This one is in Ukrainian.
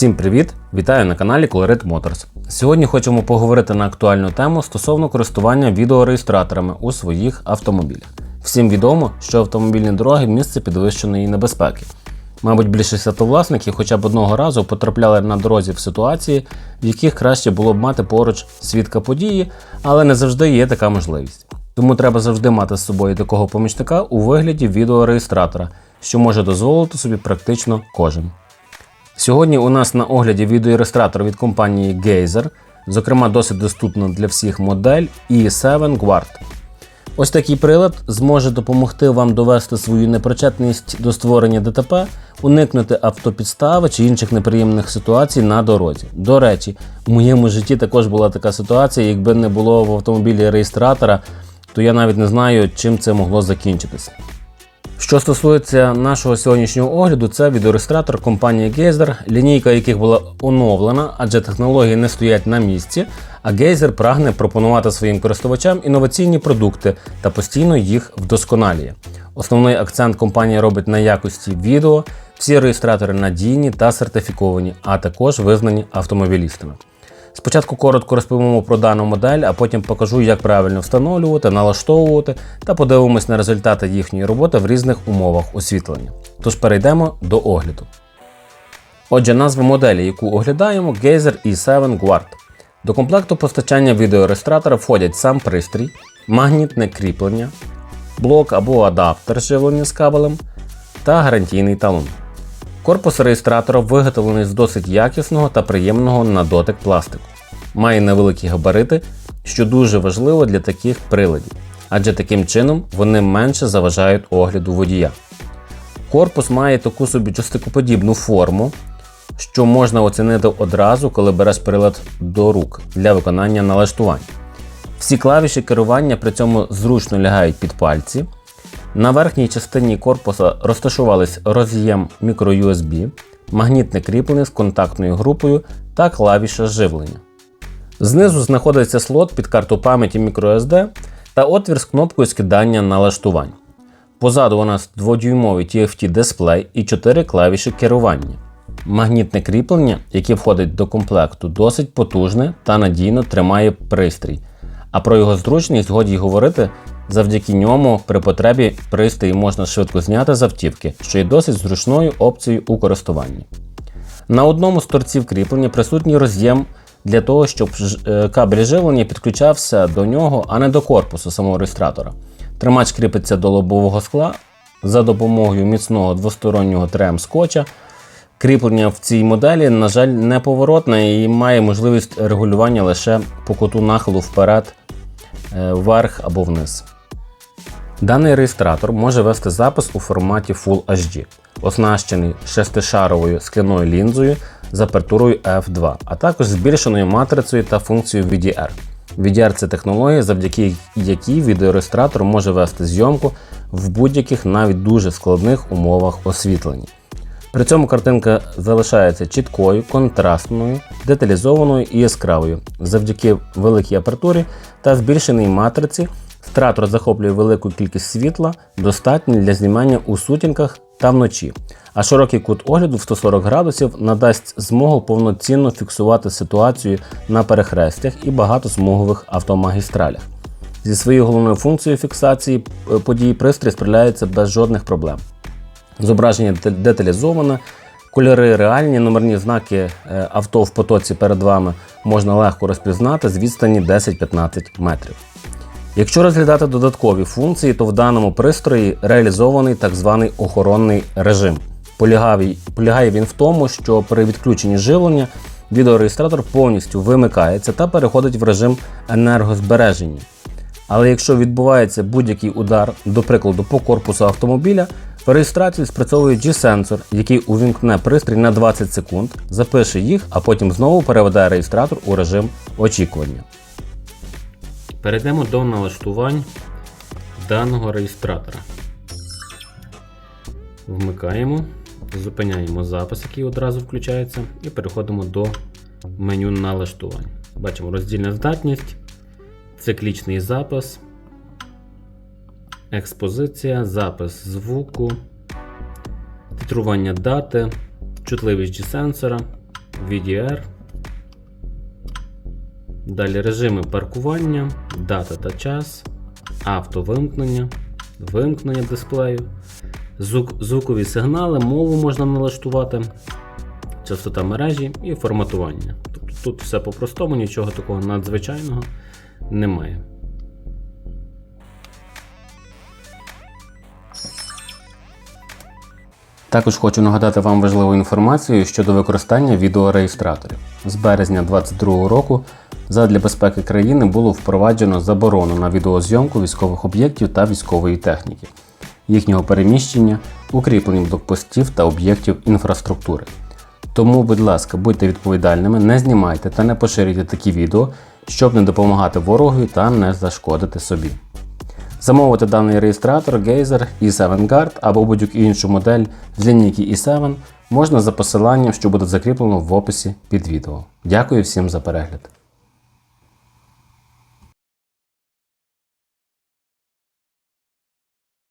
Всім привіт! Вітаю на каналі Colorit Motors. Сьогодні хочемо поговорити на актуальну тему стосовно користування відеореєстраторами у своїх автомобілях. Всім відомо, що автомобільні дороги місце підвищеної небезпеки. Мабуть, більшість автовласників хоча б одного разу потрапляли на дорозі в ситуації, в яких краще було б мати поруч свідка події, але не завжди є така можливість. Тому треба завжди мати з собою такого помічника у вигляді відеореєстратора, що може дозволити собі практично кожен. Сьогодні у нас на огляді відеореєстратор від компанії Geyser, зокрема досить доступна для всіх модель E7 Guard. Ось такий прилад зможе допомогти вам довести свою непричетність до створення ДТП, уникнути автопідстави чи інших неприємних ситуацій на дорозі. До речі, в моєму житті також була така ситуація, якби не було в автомобілі реєстратора, то я навіть не знаю, чим це могло закінчитися. Що стосується нашого сьогоднішнього огляду, це відеореєстратор компанії Geyser, лінійка яких була оновлена, адже технології не стоять на місці, а Geyser прагне пропонувати своїм користувачам інноваційні продукти та постійно їх вдосконалює. Основний акцент компанія робить на якості відео, всі реєстратори надійні та сертифіковані, а також визнані автомобілістами. Спочатку коротко розповімо про дану модель, а потім покажу, як правильно встановлювати, налаштовувати та подивимось на результати їхньої роботи в різних умовах освітлення. Тож перейдемо до огляду. Отже, назва моделі, яку оглядаємо, Geyser E7 Guard. До комплекту постачання відеореєстратора входять сам пристрій, магнітне кріплення, блок або адаптер живлення з кабелем та гарантійний талон. Корпус реєстратора виготовлений з досить якісного та приємного на дотик пластику. Має невеликі габарити, що дуже важливо для таких приладів, адже таким чином вони менше заважають огляду водія. Корпус має таку собі частикоподібну форму, що можна оцінити одразу, коли береш прилад до рук для виконання налаштувань. Всі клавіші керування при цьому зручно лягають під пальці. На верхній частині корпуса розташувались роз'єм microUSB, магнітне кріплення з контактною групою та клавіша живлення. Знизу знаходиться слот під карту пам'яті microSD та отвір з кнопкою скидання налаштувань. Позаду у нас 2-дюймовий TFT дисплей і 4 клавіші керування. Магнітне кріплення, яке входить до комплекту, досить потужне та надійно тримає пристрій. А про його зручність годі й говорити, завдяки ньому при потребі пристрій можна швидко зняти з автівки, що є досить зручною опцією у користуванні. На одному з торців кріплення присутній роз'єм для того, щоб е, кабель живлення підключався до нього, а не до корпусу самого реєстратора. Тримач кріпиться до лобового скла за допомогою міцного двостороннього трем скотча. Кріплення в цій моделі, на жаль, неповоротне і має можливість регулювання лише по куту нахилу вперед, е, вверх або вниз. Даний реєстратор може вести запис у форматі Full HD, оснащений шестишаровою скляною лінзою з апертурою F2, а також збільшеною матрицею та функцією VDR. VDR це технологія, завдяки якій відеореєстратор може вести зйомку в будь-яких навіть дуже складних умовах освітлення. При цьому картинка залишається чіткою, контрастною, деталізованою і яскравою. Завдяки великій апертурі та збільшеній матриці стратор захоплює велику кількість світла, достатньо для знімання у сутінках та вночі. А широкий кут огляду в 140 градусів надасть змогу повноцінно фіксувати ситуацію на перехрестях і багатосмугових автомагістралях. Зі своєю головною функцією фіксації е, подій пристрій справляється без жодних проблем. Зображення деталізоване, кольори реальні, номерні знаки е, авто в потоці перед вами можна легко розпізнати з відстані 10-15 метрів. Якщо розглядати додаткові функції, то в даному пристрої реалізований так званий охоронний режим. Полягає він в тому, що при відключенні живлення відеореєстратор повністю вимикається та переходить в режим енергозбереження. Але якщо відбувається будь-який удар, до прикладу, по корпусу автомобіля, в реєстрації спрацьовує G-сенсор, який увімкне пристрій на 20 секунд, запише їх, а потім знову переведе реєстратор у режим очікування. Перейдемо до налаштувань даного реєстратора. Вмикаємо, зупиняємо запис, який одразу включається, і переходимо до меню налаштувань. Бачимо роздільна здатність, циклічний запис, експозиція, запис звуку, титрування дати, чутливість G-сенсора, VDR. Далі режими паркування, дата та час, автовимкнення, вимкнення дисплею, звук, звукові сигнали, мову можна налаштувати, частота мережі і форматування. Тобто тут все по-простому, нічого такого надзвичайного немає. Також хочу нагадати вам важливу інформацію щодо використання відеореєстраторів. З березня 2022 року задля безпеки країни було впроваджено заборону на відеозйомку військових об'єктів та військової техніки, їхнього переміщення, укріплення блокпостів та об'єктів інфраструктури. Тому, будь ласка, будьте відповідальними, не знімайте та не поширюйте такі відео, щоб не допомагати ворогові та не зашкодити собі. Замовити даний реєстратор Geyser E7 Guard або будь-яку іншу модель з лінійки E7 можна за посиланням, що буде закріплено в описі під відео. Дякую всім за перегляд.